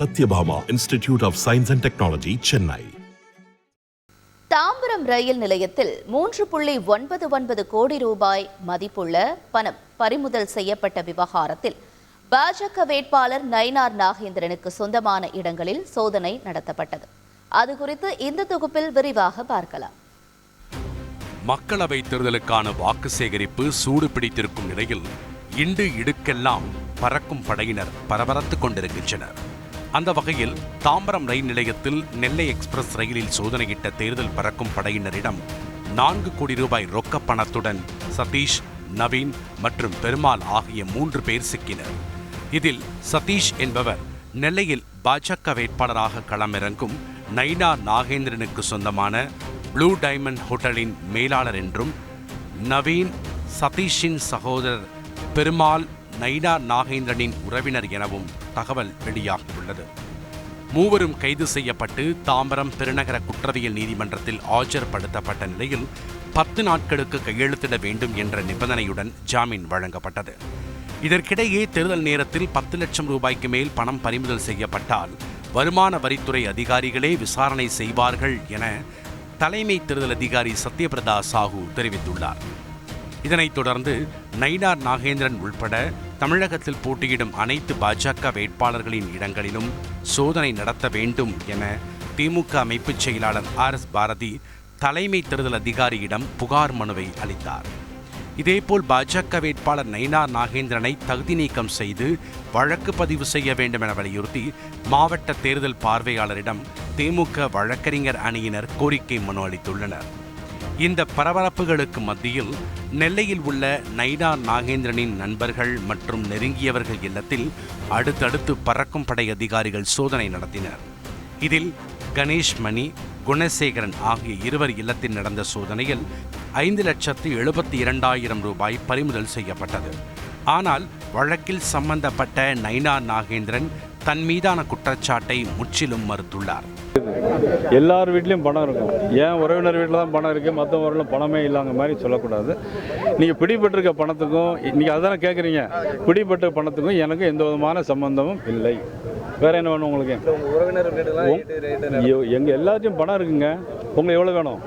Satyabhama Institute of Science and Technology, Chennai. Tambaram ரயில் நிலையத்தில் மூன்று புள்ளி ஒன்பது ஒன்பது கோடி ரூபாய் மதிப்புள்ள பணம் பறிமுதல் செய்யப்பட்ட விவகாரத்தில் பாஜக வேட்பாளர் நயினார் நாகேந்திரனுக்கு சொந்தமான இடங்களில் சோதனை நடத்தப்பட்டது. அது குறித்து இந்த தொகுப்பில் விரிவாக பார்க்கலாம். மக்களவை தேர்தலுக்கான வாக்கு சேகரிப்பு சூடு பிடித்திருக்கும் நிலையில் இண்டு இடுக்கெல்லாம் பறக்கும் படையினர் பரபரத்துக் கொண்டிருக்கின்றனர். அந்த வகையில் தாம்பரம் ரயில் நிலையத்தில் நெல்லை எக்ஸ்பிரஸ் ரயிலில் சோதனையிட்ட தேர்தல் பறக்கும் படையினரிடம் நான்கு கோடி ரூபாய் ரொக்க பணத்துடன் சதீஷ் நவீன் மற்றும் பெருமாள் ஆகிய மூன்று பேர் சிக்கினர். இதில் சதீஷ் என்பவர் நெல்லையில் பாஜக வேட்பாளராக களமிறங்கும் நைனா நாகேந்திரனுக்கு சொந்தமான ப்ளூ டைமண்ட் ஹோட்டலின் மேலாளர் என்றும் நவீன் சதீஷின் சகோதரர் பெருமாள் நைனா நாகேந்திரனின் உறவினர் எனவும் தகவல் வெளியாகியுள்ளது. மூவரும் கைது செய்யப்பட்டு தாம்பரம் பெருநகர குற்றவியல் நீதிமன்றத்தில் ஆஜர்படுத்தப்பட்ட நிலையில் பத்து நாட்களுக்கு கையெழுத்திட வேண்டும் என்ற நிபந்தனையுடன் ஜாமீன் வழங்கப்பட்டது. இதற்கிடையே தேர்தல் நேரத்தில் பத்து லட்சம் ரூபாய்க்கு மேல் பணம் பறிமுதல் செய்யப்பட்டால் வருமான வரித்துறை அதிகாரிகளே விசாரணை செய்வார்கள் என தலைமை தேர்தல் அதிகாரி சத்யபிரதா சாஹூ தெரிவித்துள்ளார். இதனைத் தொடர்ந்து நைனார் நாகேந்திரன் உள்பட தமிழகத்தில் போட்டியிடும் அனைத்து பாஜக வேட்பாளர்களின் இடங்களிலும் சோதனை நடத்த வேண்டும் என திமுக அமைப்புச் செயலாளர் ஆர் எஸ் பாரதி தலைமை தேர்தல் அதிகாரியிடம் புகார் மனுவை அளித்தார். இதேபோல் பாஜக வேட்பாளர் நயினார் நாகேந்திரனை தகுதி நீக்கம் செய்து வழக்கு பதிவு செய்ய வேண்டும் என வலியுறுத்தி மாவட்ட தேர்தல் பார்வையாளரிடம் திமுக வழக்கறிஞர் அணியினர் கோரிக்கை மனு அளித்துள்ளனர். இந்த பரபரப்புகளுக்கு மத்தியில் நெல்லையில் உள்ள நைடா நாகேந்திரனின் நண்பர்கள் மற்றும் நெருங்கியவர்கள் இல்லத்தில் அடுத்தடுத்து பறக்கும் படை அதிகாரிகள் சோதனை நடத்தினர். இதில் கணேஷ் மணி குணசேகரன் ஆகிய இருவர் இல்லத்தில் நடந்த சோதனையில் ஐந்து லட்சத்து எழுபத்தி இரண்டாயிரம் ரூபாய் பறிமுதல் செய்யப்பட்டது. ஆனால் வழக்கில் சம்பந்தப்பட்ட நைனா நாகேந்திரன் தன் மீதான குற்றச்சாட்டை முற்றிலும் மறுத்துள்ளார். எல்லார் வீட்லேயும் பணம் இருக்கும். ஏன் உறவினர் வீட்டில் தான் பணம் இருக்குது மற்ற ஊரில் பணமே இல்லாத மாதிரி சொல்லக்கூடாது. நீங்கள் பிடிபட்டிருக்க பணத்துக்கும் நீங்கள் அதுதானே கேட்குறீங்க பிடிபட்ட பணத்துக்கும் எனக்கு எந்த விதமான சம்பந்தமும் இல்லை. வேற என்ன வேணும் உங்களுக்கு? உங்- எங்க எல்லாத்தையும் பணம் இருக்குங்க. உங்களுக்கு எவ்வளோ வேணும்?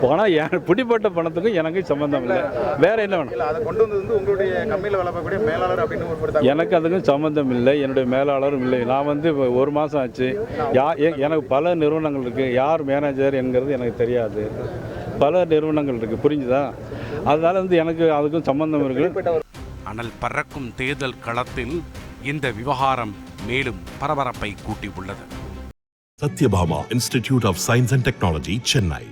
பணம் என் பிடிப்பட்ட பணத்துக்கும் எனக்கு சம்பந்தம் இல்லை வேற என்ன வேணும்? இல்ல அதை கொண்டு வந்தது வந்து உங்களுடைய கம்பெனியில் வேலை பார்க்கக்கூடிய மேலாளர் அப்படின்னு ஒரு தகவல். எனக்கு அதுக்கும் சம்மந்தம் இல்லை. என்னுடைய மேலாளரும் இல்லை. நான் வந்து ஒரு மாதம் ஆச்சு. யா எ- எனக்கு பல நிறுவனங்கள் இருக்குது யார் மேனேஜர் என்கிறது எனக்கு தெரியாது. பல நிறுவனங்கள் இருக்குது புரிஞ்சுதா? அதனால வந்து எனக்கு அதுக்கும் சம்மந்தம் இருக்குது ஆனால் பறக்கும் தேர்தல் களத்தில் இந்த விவகாரம் மேலும் பரபரப்பை கூட்டியுள்ளது Sathyabama institute of science and technology Chennai